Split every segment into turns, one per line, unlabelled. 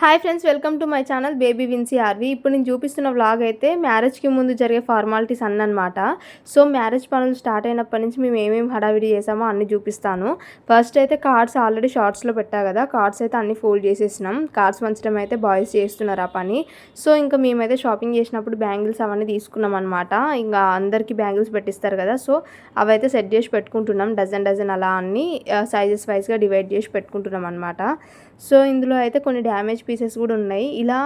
Hi friends welcome to my channel baby Vinci RV ఇప్పుడు నేను చూపిస్తున్న వ్లాగ్ అయితే మ్యారేజ్కి ముందు జరిగే ఫార్మాలిటీస్ అన్నమాట. సో మ్యారేజ్ పనులు స్టార్ట్ అయినప్పటి నుంచి మేము ఏమేమి హడావిడి చేసామో అన్ని చూపిస్తాను. ఫస్ట్ అయితే కార్డ్స్ ఆల్రెడీ షార్ట్స్లో పెట్టా కదా కార్డ్స్ అయితే అన్ని ఫోల్డ్ చేసేసినాం. కార్డ్స్ పంచడం అయితే బాయ్స్ చేస్తున్నారు ఆ పని. సో ఇంకా మేమైతే షాపింగ్ చేసినప్పుడు బ్యాంగిల్స్ అవన్నీ తీసుకున్నాం అనమాట ఇంకా అందరికీ బ్యాంగిల్స్ పెట్టిస్తారు కదా సో అవైతే సెట్ చేసి పెట్టుకుంటున్నాం. డజన్ డజన్ అలా అన్ని సైజెస్ వైజ్గా డివైడ్ చేసి పెట్టుకుంటున్నాం అనమాట సో ఇందులో అయితే కొన్ని డ్యామేజ్ పీసెస్ కూడా ఉన్నాయి. ఇలా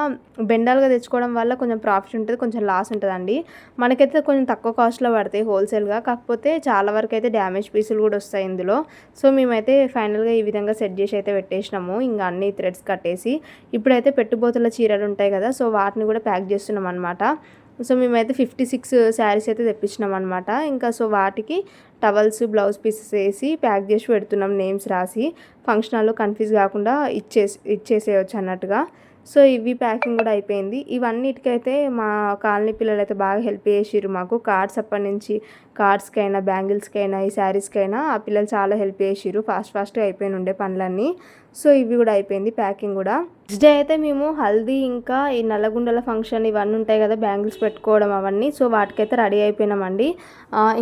బెండాలుగా తెచ్చుకోవడం వల్ల కొంచెం ప్రాఫిట్ ఉంటుంది కొంచెం లాస్ ఉంటుందండి. మనకైతే కొంచెం తక్కువ కాస్ట్లో పడతాయి హోల్సేల్గా. కాకపోతే చాలా వరకు అయితే డ్యామేజ్ పీసులు కూడా వస్తాయి ఇందులో. సో మేమైతే ఫైనల్గా ఈ విధంగా సెట్ చేసి అయితే పెట్టేసినాము. ఇంకా అన్ని థ్రెడ్స్ కట్టేసి ఇప్పుడైతే పెట్టుబోతుల చీరలు ఉంటాయి కదా సో వాటిని కూడా ప్యాక్ చేస్తున్నాం అనమాట సో మేమైతే ఫిఫ్టీ సిక్స్ శారీస్ అయితే తెప్పించినాం అనమాట ఇంకా సో వాటికి టవల్స్ బ్లౌజ్ పీసెస్ వేసి ప్యాక్ చేసి పెడుతున్నాం నేమ్స్ రాసి. ఫంక్షన్ హాల్లో కన్ఫ్యూజ్ కాకుండా ఇచ్చేసి ఇచ్చేసేయచ్చు అన్నట్టుగా. సో ఇవి ప్యాకింగ్ కూడా అయిపోయింది. ఇవన్నిటికైతే మా కాలనీ పిల్లలు అయితే బాగా హెల్ప్ చేసిర్రు మాకు. కార్డ్స్ అప్పటి నుంచి కార్డ్స్కైనా బ్యాంగిల్స్కైనా ఈ శారీస్కైనా ఆ పిల్లలు చాలా హెల్ప్ చేసిర్రు. ఫాస్ట్ ఫాస్ట్గా అయిపోయిన ఉండే పనులన్నీ. సో ఇవి కూడా అయిపోయింది ప్యాకింగ్ కూడా. నెక్స్ట్ డే అయితే మేము హల్దీ ఇంకా ఈ నల్లగుండల ఫంక్షన్ ఇవన్నీ ఉంటాయి కదా బ్యాంగిల్స్ పెట్టుకోవడం అవన్నీ. సో వాటికైతే రెడీ అయిపోయినామండి.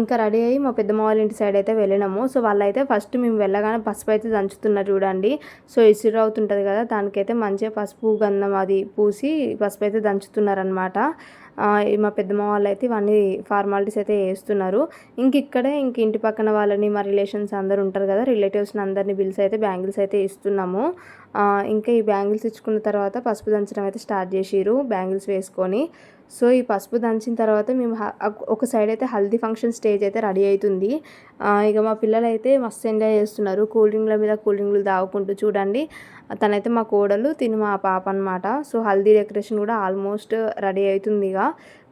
ఇంకా రెడీ అయ్యి మా పెద్దమ్మ వాళ్ళ ఇంటి సైడ్ అయితే వెళ్ళినాము. సో వాళ్ళైతే ఫస్ట్ మేము వెళ్ళగానే పసుపు అయితే దంచుతున్నారు చూడండి. సో ఇసురు అవుతుంటుంది కదా దానికైతే మంచిగా పసుపు గంధం అది పూసి పసుపు అయితే దంచుతున్నారనమాట మా పెద్దమ్మ వాళ్ళు అయితే ఇవన్నీ ఫార్మాలిటీస్ అయితే వేస్తున్నారు. ఇంక ఇక్కడే ఇంక ఇంటి పక్కన వాళ్ళని మా రిలేషన్స్ అందరు ఉంటారు కదా రిలేటివ్స్ని అందరిని బిల్స్ అయితే బ్యాంగిల్స్ అయితే ఇస్తున్నాము. ఇంకా ఈ బ్యాంగిల్స్ ఇచ్చుకున్న తర్వాత పసుపు దంచడం అయితే స్టార్ట్ చేసిరు బ్యాంగిల్స్ వేసుకొని. సో ఈ పసుపు దంచిన తర్వాత మేము ఒక సైడ్ అయితే హల్దీ ఫంక్షన్ స్టేజ్ అయితే రెడీ అవుతుంది ఇక మా పిల్లలు అయితే మస్తు ఎంజాయ్ చేస్తున్నారు. కూల్ డ్రింక్ల మీద కూల్ డ్రింక్లు తాగుకుంటూ చూడండి. తనైతే మా కోడలు తిని మా పాప అనమాట సో హల్దీ డెకరేషన్ కూడా ఆల్మోస్ట్ రెడీ అవుతుంది ఇక.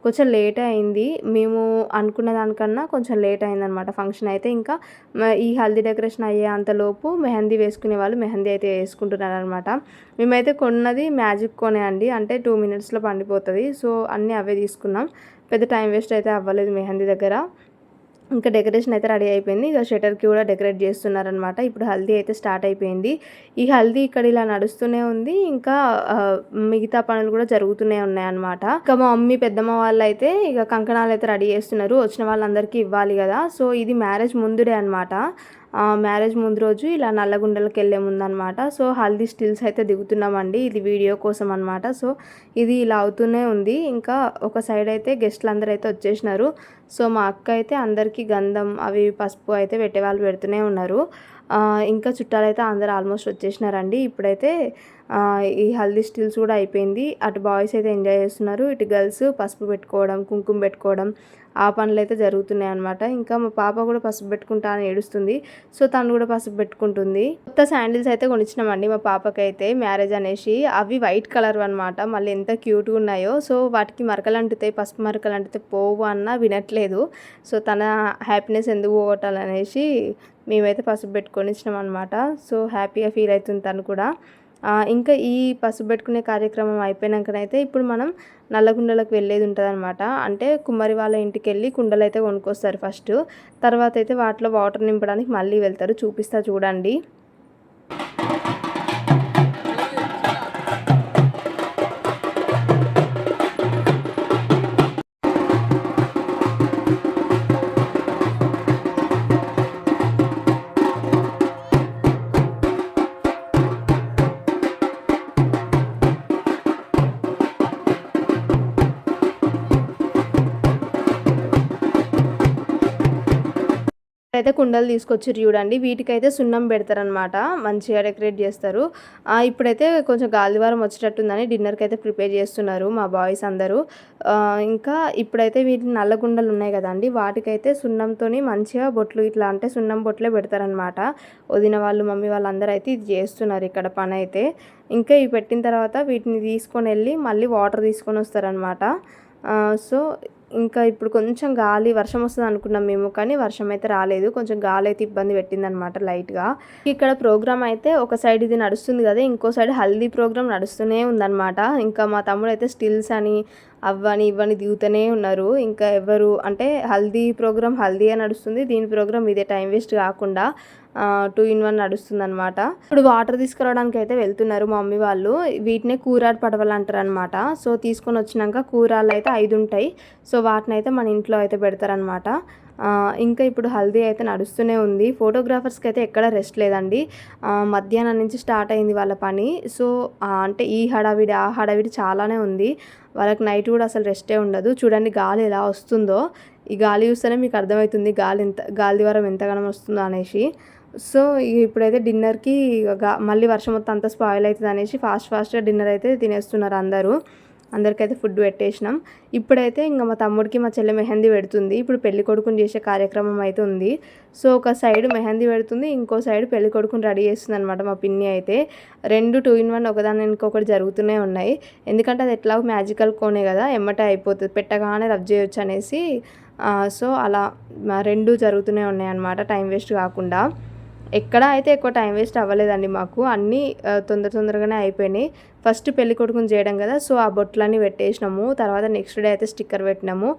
కొంచెం లేట్ అయింది. మేము అనుకున్న దానికన్నా కొంచెం లేట్ అయిందనమాట ఫంక్షన్ అయితే. ఇంకా ఈ హల్దీ డెకరేషన్ అయ్యే అంతలోపు మెహందీ వేసుకునే వాళ్ళు మెహందీ అయితే వేసుకుంటున్నారు అనమాట మేమైతే కొన్నది మ్యాజిక్ కొనే అండి. అంటే టూ మినిట్స్లో పండిపోతుంది. సో అన్నీ అవే తీసుకున్నాం. పెద్ద టైం వేస్ట్ అయితే అవ్వలేదు మెహందీ దగ్గర. ఇంకా డెకరేషన్ అయితే రెడీ అయిపోయింది. ఇక షటర్కి కూడా డెకరేట్ చేస్తున్నారనమాట ఇప్పుడు హల్దీ అయితే స్టార్ట్ అయిపోయింది. ఈ హల్దీ ఇక్కడ ఇలా నడుస్తూనే ఉంది. ఇంకా మిగతా పనులు కూడా జరుగుతూనే ఉన్నాయన్నమాట. ఇంకా మా మమ్మీ పెద్దమ్మ వాళ్ళు అయితే ఇక కంకణాలు అయితే రెడీ చేస్తున్నారు. వచ్చిన వాళ్ళందరికీ ఇవ్వాలి కదా. సో ఇది మ్యారేజ్ ముందుడే అనమాట మ్యారేజ్ ముందు రోజు ఇలా నల్లగుండలకి వెళ్ళే ముందనమాట. సో హల్దీ స్టిల్స్ అయితే దిగుతున్నామండి. ఇది వీడియో కోసం అనమాట సో ఇది ఇలా అవుతూనే ఉంది. ఇంకా ఒక సైడ్ అయితే గెస్ట్లు అందరూ అయితే వచ్చేసినారు. సో మా అక్క అయితే అందరికీ గంధం అవి పసుపు అయితే పెట్టే వాళ్ళు పెడుతూనే ఉన్నారు. ఇంకా చుట్టాలైతే అందరు ఆల్మోస్ట్ వచ్చేసినారండి. ఇప్పుడైతే ఈ హల్దీ స్టిల్స్ కూడా అయిపోయింది. అటు బాయ్స్ అయితే ఎంజాయ్ చేస్తున్నారు. ఇటు గర్ల్స్ పసుపు పెట్టుకోవడం కుంకుమ పెట్టుకోవడం ఆ పనులు అయితే జరుగుతున్నాయి అనమాట ఇంకా మా పాప కూడా పసుపు పెట్టుకుంటా అని ఏడుస్తుంది. సో తను కూడా పసుపు పెట్టుకుంటుంది. కొత్త శాండిల్స్ అయితే కొనిచ్చినామండి మా పాపకి అయితే మ్యారేజ్ అనేసి. అవి వైట్ కలర్ అనమాట మళ్ళీ ఎంత క్యూట్గా ఉన్నాయో. సో వాటికి మరకలు అంటుతాయి పసుపు మరకలు అంటుతాయి. పోవు అన్న వినట్లేదు. సో తన హ్యాపీనెస్ ఎందుకు పోగొట్టాలనేసి మేమైతే పసుపు పెట్టుకొని ఇచ్చినాం అనమాట సో హ్యాపీగా ఫీల్ అవుతుంది తను కూడా. ఇంకా ఈ పసుపు పెట్టుకునే కార్యక్రమం అయిపోయినాకనైతే ఇప్పుడు మనం నల్లగుండలకు వెళ్ళేది ఉంటుంది అనమాట అంటే కుమ్మరి వాళ్ళ ఇంటికి వెళ్ళి కుండలు అయితే కొనుక్కొస్తారు ఫస్ట్. తర్వాత అయితే వాటిలో వాటర్ నింపడానికి మళ్ళీ వెళ్తారు. చూపిస్తా చూడండి. అయితే కుండలు తీసుకొచ్చి చూడండి. వీటికైతే సున్నం పెడతారనమాట మంచిగా డెకరేట్ చేస్తారు. ఇప్పుడైతే కొంచెం గాలివారం వచ్చేటట్టుందని డిన్నర్కి అయితే ప్రిపేర్ చేస్తున్నారు మా బాయ్స్ అందరూ. ఇంకా ఇప్పుడైతే వీటి నల్ల గుండలు ఉన్నాయి కదండి. వాటికైతే సున్నంతో మంచిగా బొట్లు ఇట్లా అంటే సున్నం బొట్లే పెడతారనమాట వదిన వాళ్ళు మమ్మీ వాళ్ళందరూ అయితే ఇది చేస్తున్నారు ఇక్కడ పని అయితే ఇంకా ఇవి పెట్టిన తర్వాత వీటిని తీసుకొని వెళ్ళి మళ్ళీ వాటర్ తీసుకొని వస్తారనమాట సో ఇంకా ఇప్పుడు కొంచెం గాలి వర్షం వస్తుంది అనుకున్నాం మేము కానీ వర్షం అయితే రాలేదు. కొంచెం గాలి అయితే ఇబ్బంది పెట్టిందనమాట లైట్గా. ఇక్కడ ప్రోగ్రామ్ అయితే ఒక సైడ్ ఇది నడుస్తుంది కదా ఇంకో సైడ్ హల్దీ ప్రోగ్రామ్ నడుస్తూనే ఉందన్నమాట. ఇంకా మా తమ్ముడు అయితే స్టిల్స్ అని అవ్వని ఇవ్వని దిగుతూనే ఉన్నారు. ఇంకా ఎవరు అంటే హల్దీ ప్రోగ్రామ్ హల్దీగా నడుస్తుంది. దీని ప్రోగ్రామ్ ఇదే టైం వేస్ట్ కాకుండా టూ ఇన్ వన్ నడుస్తుందన్నమాట. ఇప్పుడు వాటర్ తీసుకురావడానికి అయితే వెళ్తున్నారు మా మమ్మీ వాళ్ళు. వీటినే కూరాడు పడవలు అంటారు అనమాట సో తీసుకొని వచ్చినాక కూరాలు అయితే ఐదు ఉంటాయి సో వాటిని అయితే మన ఇంట్లో అయితే పెడతారనమాట ఇంకా ఇప్పుడు హల్దీ అయితే నడుస్తూనే ఉంది. ఫోటోగ్రాఫర్స్కి అయితే ఎక్కడ రెస్ట్ లేదండి. మధ్యాహ్నం నుంచి స్టార్ట్ అయింది వాళ్ళ పని. సో అంటే ఈ హడావిడి ఆ హడావిడి చాలానే ఉంది. వాళ్ళకి నైట్ కూడా అసలు రెస్టే ఉండదు. చూడండి గాలి ఎలా వస్తుందో. ఈ గాలి చూస్తేనే మీకు అర్థమవుతుంది గాలి ఎంత గాలి ద్వారా ఎంతగానం వస్తుందో అనేసి. సో ఇప్పుడైతే డిన్నర్కి మళ్ళీ వర్షం మొత్తం అంతా స్పాయిల్ అవుతుంది అనేసి ఫాస్ట్ ఫాస్ట్గా డిన్నర్ అయితే తినేస్తున్నారు అందరూ. అందరికైతే ఫుడ్ పెట్టేసినాం. ఇప్పుడైతే ఇంకా మా తమ్ముడికి మా చెల్లె మెహందీ పెడుతుంది. ఇప్పుడు పెళ్ళి కొడుకుని చేసే కార్యక్రమం అయితే ఉంది. సో ఒక సైడ్ మెహందీ పెడుతుంది ఇంకో సైడ్ పెళ్ళి కొడుకుని రెడీ చేస్తుంది అనమాట మా పిన్ని అయితే. రెండు టూ ఇన్ వన్ ఒకదాని ఇంకొకటి జరుగుతూనే ఉన్నాయి. ఎందుకంటే అది ఎట్లా మ్యాజికల్ కోనే కదా ఎమ్మటే అయిపోతుంది. పెట్టగానే రబ్ చేయొచ్చు అనేసి సో అలా రెండు జరుగుతూనే ఉన్నాయి అన్నమాట టైం వేస్ట్ కాకుండా. ఎక్కడ అయితే ఎక్కువ టైం వేస్ట్ అవ్వలేదండి మాకు. అన్నీ తొందర తొందరగానే అయిపోయినాయి. ఫస్ట్ పెళ్ళి కొడుకుని చేయడం కదా సో ఆ బొట్లన్నీ పెట్టేసినాము. తర్వాత నెక్స్ట్ డే అయితే స్టిక్కర్ పెట్టినాము.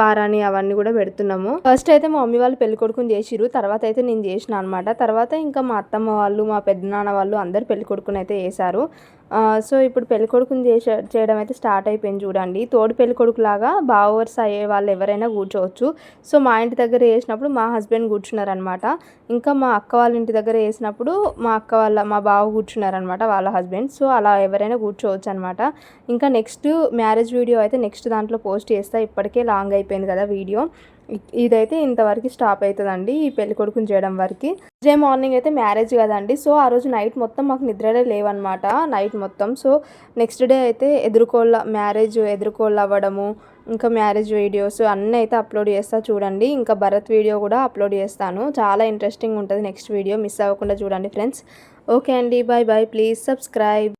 పారాని అవన్నీ కూడా పెడుతున్నాము. ఫస్ట్ అయితే మా మమ్మీ వాళ్ళు పెళ్ళి కొడుకుని చేసిరు తర్వాత అయితే నేను చేసిన అనమాట తర్వాత ఇంకా మా అత్తమ్మ వాళ్ళు మా పెద్దనాన్న వాళ్ళు అందరు పెళ్ళి కొడుకుని అయితే వేశారు సో ఇప్పుడు పెళ్ళి కొడుకుని చేసే చేయడం అయితే స్టార్ట్ అయిపోయింది చూడండి. తోడు పెళ్ళి కొడుకులాగా బావర్స్ అయ్యే వాళ్ళు ఎవరైనా కూర్చోవచ్చు. సో మా ఇంటి దగ్గర వేసినప్పుడు మా హస్బెండ్ కూర్చున్నారనమాట ఇంకా మా అక్క వాళ్ళ ఇంటి దగ్గర వేసినప్పుడు మా అక్క వాళ్ళ మా బావ కూర్చున్నారనమాట వాళ్ళ హస్బెండ్ సో అలా ఎవరైనా కూర్చోవచ్చు అనమాట ఇంకా నెక్స్ట్ మ్యారేజ్ వీడియో అయితే నెక్స్ట్ దాంట్లో పోస్ట్ చేస్తా. ఇప్పటికే లాంగ్ అయిపోయింది కదా వీడియో. ఇదైతే ఇంతవరకు స్టాప్ అవుతుందండి ఈ పెళ్ళి కొడుకుని చేయడం వరకు. డే మార్నింగ్ అయితే మ్యారేజ్ కదండి. సో ఆ రోజు నైట్ మొత్తం మాకు నిద్రడే లేవన్నమాట నైట్ మొత్తం. సో నెక్స్ట్ డే అయితే ఎదుర్కోళ్ళ మ్యారేజ్ ఎదుర్కోళ్ళు అవ్వడము ఇంకా మ్యారేజ్ వీడియోస్ అన్నీ అయితే అప్లోడ్ చేస్తా చూడండి. ఇంకా భరత్ వీడియో కూడా అప్లోడ్ చేస్తాను. చాలా ఇంట్రెస్టింగ్ ఉంటుంది నెక్స్ట్ వీడియో. మిస్ అవ్వకుండా చూడండి ఫ్రెండ్స్. ఓకే అండి. Bye bye please subscribe.